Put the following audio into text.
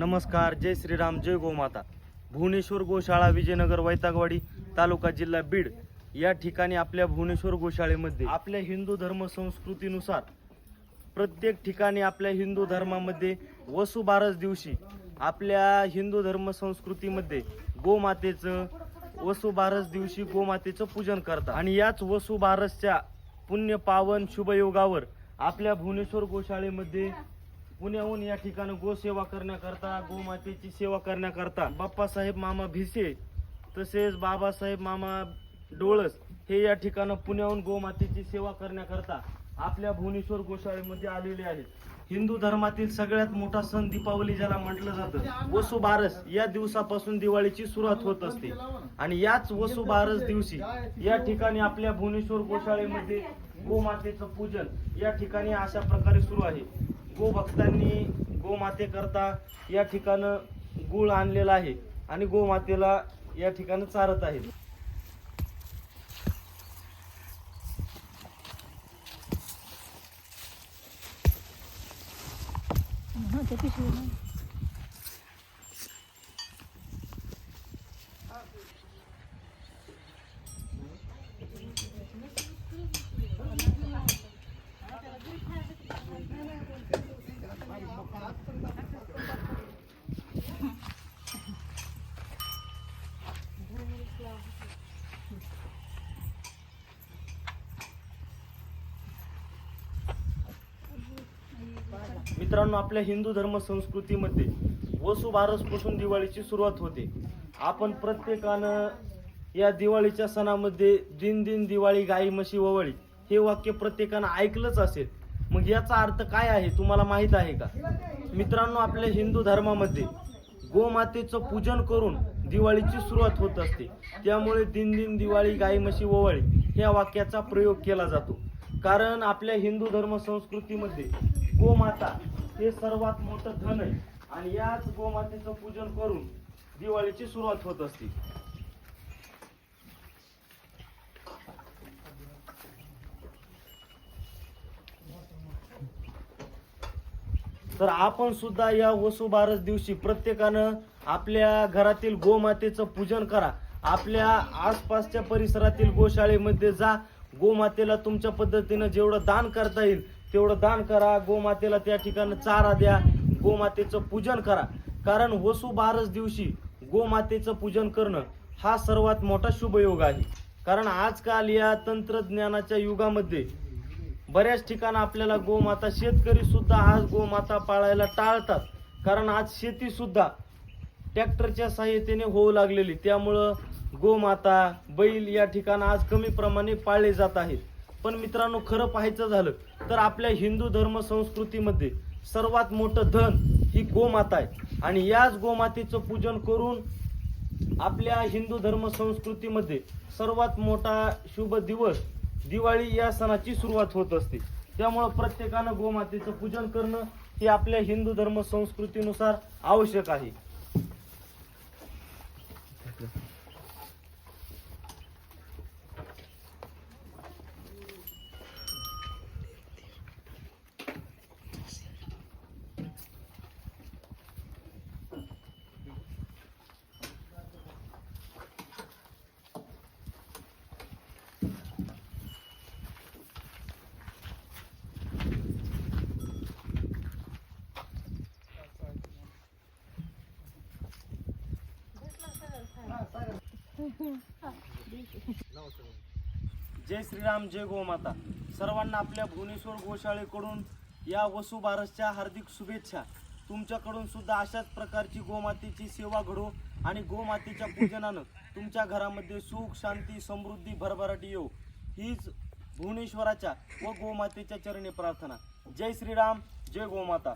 नमस्कार जय श्रीराम जय गोमाता भुवनेश्वर गोशाळा विजयनगर वैतागवाडी तालुका जिल्हा बीड या ठिकाणी आपल्या भुवनेश्वर गोशाळेमध्ये आपल्या हिंदू धर्म संस्कृतीनुसार प्रत्येक ठिकाणी आपल्या हिंदू धर्मामध्ये वसुबारस दिवशी आपल्या हिंदू धर्म संस्कृतीमध्ये गोमातेचं वसुबारस दिवशी गोमातेचं पूजन करतात. आणि याच वसुबारसच्या पुण्य पावन शुभयोगावर आपल्या भुवनेश्वर गोशाळेमध्ये पुण्याहून या ठिकाणी गोसेवा करण्याकरता गोमातेची सेवा करण्याकरता बाप्पासाहेब मामा भिसे तसेच बाबासाहेब मामा डोळस हे या ठिकाणी पुण्याहून गोमातेची सेवा करण्याकरता आपल्या भुवनेश्वर गोशाळेमध्ये आलेले आहेत. हिंदू धर्मातील सगळ्यात मोठा सण दीपावली ज्याला म्हटलं जातं वसुबारस. या दिवसापासून दिवाळीची सुरुवात होत असते. आणि याच वसुबारस दिवशी या ठिकाणी आपल्या भुवनेश्वर गोशाळेमध्ये गोमातेचं पूजन या ठिकाणी अशा प्रकारे सुरू आहे. गोभक्तांनी गोमातेकरता या ठिकाणं गुळ आणलेला आहे आणि गोमातेला या ठिकाणी चारत आहेत. पिशवी मित्रांनो आपल्या हिंदू धर्म संस्कृतीमध्ये वसुबारसपासून दिवाळीची सुरुवात होते. आपण प्रत्येकानं या दिवाळीच्या सणामध्ये दिन दिन दिवाळी गाई म्हशी ववळी हे वाक्य प्रत्येकानं ऐकलंच असेल. मग याचा अर्थ काय आहे तुम्हाला माहीत आहे का? मित्रांनो आपल्या हिंदू धर्मामध्ये गोमातेचं पूजन करून दिवाळीची सुरुवात होत असते. त्यामुळे दिन दिन दिवाळी गाई म्हशी ओवळी या वाक्याचा प्रयोग केला जातो. कारण आपल्या हिंदू धर्म संस्कृतीमध्ये गोमाता हे सर्वात मोठं धन आहे. आणि याच गोमातेचं पूजन करून दिवाळीची सुरुवात होत असते. तर आपण सुद्धा या वसुबारस दिवशी प्रत्येकानं आपल्या घरातील गोमातेचं पूजन करा. आपल्या आसपासच्या परिसरातील गोशाळेमध्ये जा. गोमातेला तुमच्या पद्धतीनं जेवढं दान करता येईल तेवढं दान करा गोमातेला त्या ठिकाणी चारा द्या गोमातेचं पूजन करा. कारण वसुबारस दिवशी गोमातेचं पूजन करणं हा सर्वात मोठा शुभयोग आहे. कारण आजकाल या तंत्रज्ञानाच्या युगामध्ये बऱ्याच ठिकाणी आपल्याला गोमाता शेतकरी सुद्धा आज गोमाता पाळायला टाळतात. कारण आज शेती सुद्धा ट्रॅक्टरच्या सहाय्यतेने होऊ लागलेली. त्यामुळं गोमाता बैल या ठिकाणी आज कमी प्रमाणे पाळले जात आहेत. पण मित्रांनो खरं पाहायचं झालं तर आपल्या हिंदू धर्म संस्कृतीमध्ये सर्वात मोठं धन ही गोमाता आहे. आणि याच गोमातेचं पूजन करून आपल्या हिंदू धर्म संस्कृतीमध्ये सर्वात मोठा शुभ दिवस दिवाळी या सणाची सुरुवात होत असते. त्यामुळं प्रत्येकानं गोमातेचं पूजन करणं हे आपल्या हिंदू धर्म संस्कृतीनुसार आवश्यक आहे. जय श्रीराम जय गोमाता सर्वांना आपल्या भुवनेश्वर गोशाळेकडून या वसुबारसच्या हार्दिक शुभेच्छा. तुमच्याकडून सुद्धा अशाच प्रकारची गोमातेची सेवा घडो आणि गोमातेच्या पूजनानं तुमच्या घरामध्ये सुख शांती समृद्धी भरभराटी येऊ हीच भुवनेश्वराच्या व गोमातेच्या चरणी प्रार्थना. जय श्रीराम जय गोमाता